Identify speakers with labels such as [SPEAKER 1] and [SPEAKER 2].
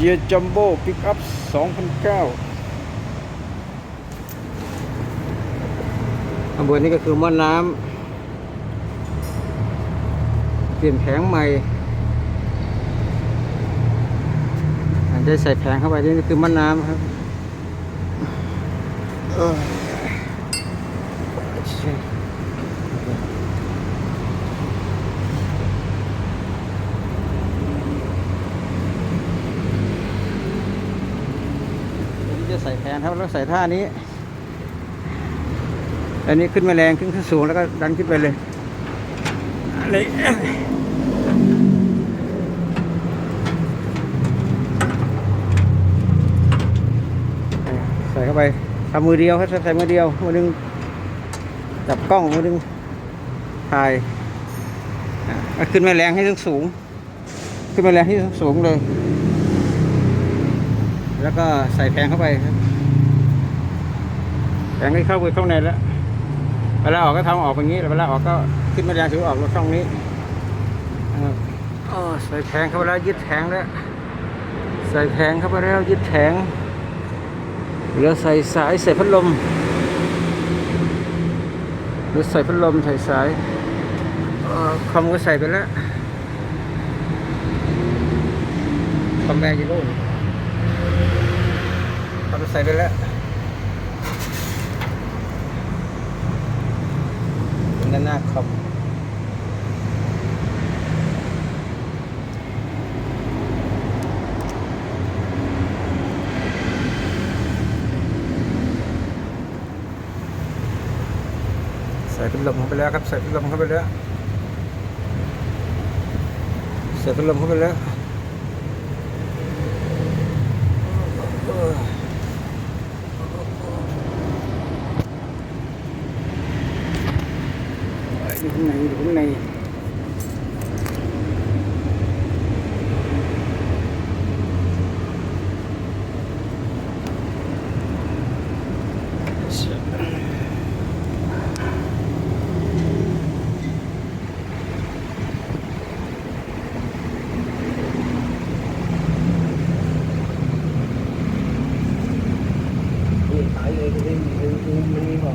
[SPEAKER 1] เจียจัมโบ้ปิกอัพ2009ข้างบนนี้ก็คือม้อน้ำเปลี่ยนแผงใหม่อันได้ใส่แผงเข้าไปนี่คือม้อน้ำครับเออใช่อันนี้ จะใส่แผงครับแล้วใส่ท่านี้ อันนี้ขึ้นมาแรงขึ้นขึ้นสูงแล้วก็ดันขึ้นไปเลยอะไรใส่เข้าไปทำมือเดียวครับใส่มือเดียวมือหนึงจับกล้องมือหนึงถ่ายขึ้นมาแรงให้สูงสูงขึ้นมาแรงให้สูงสูงเลย แล้วก็ใส่แผงเข้าไปครับแผงให้เข้าไปข้างในแล้วเวลาออกก็ทำออกอย่างนี้เวลาออกก็ขึ้นมาแรงถือออกแล้วช่องนี้นะครับอ๋อใส่แผงเข้าไปแล้วยึดแผงแล้วใส่แผงเข้าไปแล้วยึดแผงเหลือใส่สายใส่พัดลมหรือใส่พัดลมใส่สายเอ่อคอมก็ใส่ไปแล้วคอมแบงอยู่โน่นคอม ใส่ไปแล้วด้านหน้าคอมใส่พัดลมเข้าไปแล้วครับ ใส่พัดลมเข้าไปแล้ว ใส่พัดลมเข้าไปแล้ว đi hôm nay đi hôm nay Hãy subscribe cho kênh Ghiền Mì Gõ Để không bỏ lỡ những